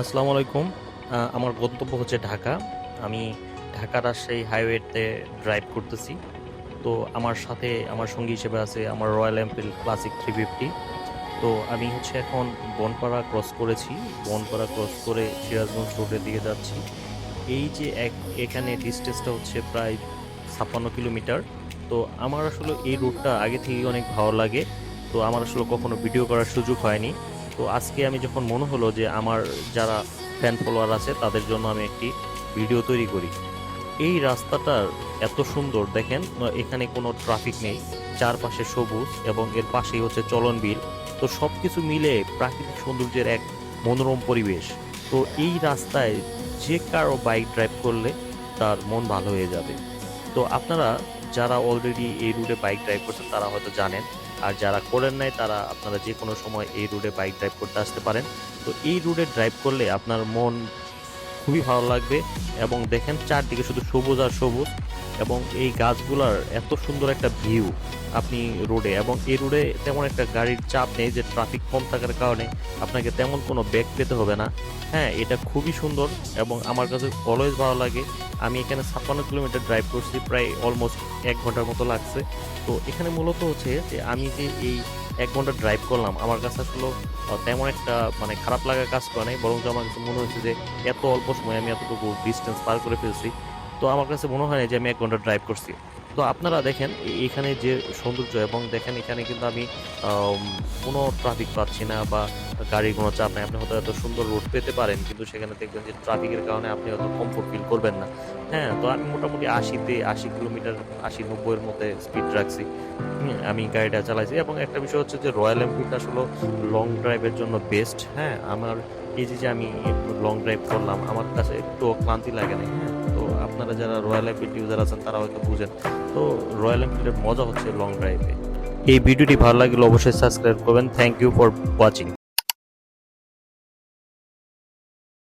আসসালামু আলাইকুম। আমার গন্তব্য হচ্ছে ঢাকা। আমি ঢাকা রাজশাহী হাইওয়েতে ড্রাইভ করতেছি। তো আমার সাথে আমার সঙ্গী হিসেবে আছে আমার Royal Enfield classic three fifty তো আমি হচ্ছে এখন বনপাড়া ক্রস করেছি। বনপাড়া ক্রস করে সিরাজগঞ্জ রোডের দিকে যাচ্ছি। এই যে এক, এখানে ডিস্টেন্সটা হচ্ছে প্রায় ছাপ্পান্ন কিলোমিটার। তো আমার আসলে এই রুটটা আগে থেকেই অনেক ভালো লাগে। তো আমার আসলে কখনো ভিডিও করার সুযোগ হয়নি। তো আজকে আমি যখন মনে হলো যে আমার যারা ফ্যান ফলোয়ার আছে, তাদের জন্য আমি একটি ভিডিও তৈরি করি। এই রাস্তাটার এত সুন্দর, দেখেন, এখানে কোনো ট্রাফিক নেই, চারপাশে সবুজ এবং এর পাশেই হচ্ছে চলন বিল। তো সব কিছু মিলে প্রাকৃতিক সৌন্দর্যের এক মনোরম পরিবেশ। তো এই রাস্তায় যে কারও বাইক ড্রাইভ করলে তার মন ভালো হয়ে যাবে। তো আপনারা যারা অলরেডি এই রুটে বাইক ড্রাইভ করছেন, তারা হয়তো জানেন আর যারা করেন নাই, তারা আপনারা যে কোনো সময় এই রুটে বাইক ড্রাইভ করতে আসতে পারেন। তো এই রুটে ড্রাইভ করলে আপনার মন খুবই ভালো লাগবে এবং দেখেন চারদিকে শুধু সবুজ আর সবুজ এবং এই গাছগুলার এত সুন্দর একটা ভিউ আপনি রোডে এবং এই রোডে তেমন একটা গাড়ির চাপ নেই যে ট্রাফিক কম থাকার কারণে আপনাকে তেমন কোনো ব্যাগ পেতে হবে না। হ্যাঁ এটা খুবই সুন্দর এবং আমার কাছে অলওয়েজ ভালো লাগে। আমি এখানে ছাপ্পান্ন কিলোমিটার ড্রাইভ করছি, প্রায় অলমোস্ট এক ঘণ্টার মতো লাগছে। তো এখানে মূলত হচ্ছে যে আমি যে এই এক ঘণ্টা ড্রাইভ করলাম। আমার কাছে আসলে তেমন একটা মানে খারাপ লাগা কাজ করে নাই বরং আমার কাছে মনে হয়েছে যে, এত অল্প সময় আমি এতটুকু ডিস্টেন্স পার করে ফেলছি। তো আমার কাছে মনে হয় না যে আমি এক ঘণ্টা ড্রাইভ করছি। তো আপনারা দেখেন এখানে যে সৌন্দর্য এবং দেখেন এখানে কিন্তু আমি কোনো ট্রাফিক পাচ্ছি না বা গাড়ির কোনো চাপ নাই। আপনি হয়তো এত সুন্দর রোড পেতে পারেন, কিন্তু সেখানে দেখবেন যে ট্রাফিকের কারণে আপনি হয়তো কমফোর্ট ফিল করবেন না। হ্যাঁ তো আমি মোটামুটি আশিতে, আশি কিলোমিটার, আশি নব্বইয়ের মধ্যে স্পিড রাখছি। আমি গাড়িটা চালাইছি এবং একটা বিষয় হচ্ছে যে রয়্যাল এনফিল্ড আসলে লং ড্রাইভের জন্য বেস্ট হ্যাঁ আমার এই যে আমি লং ড্রাইভ করলাম, আমার কাছে একটু ক্লান্তি লাগে না হ্যাঁ আপনারা যারা রয়্যাল এনফিল্ড ইউজার আছেন, তারা হয়তো বুঝেন। তো রয়্যাল এনফিল্ডের মজা হচ্ছে লং ড্রাইভে এই ভিডিওটি ভালো লাগলে অবশ্যই সাবস্ক্রাইব করবেন। Thank you for watching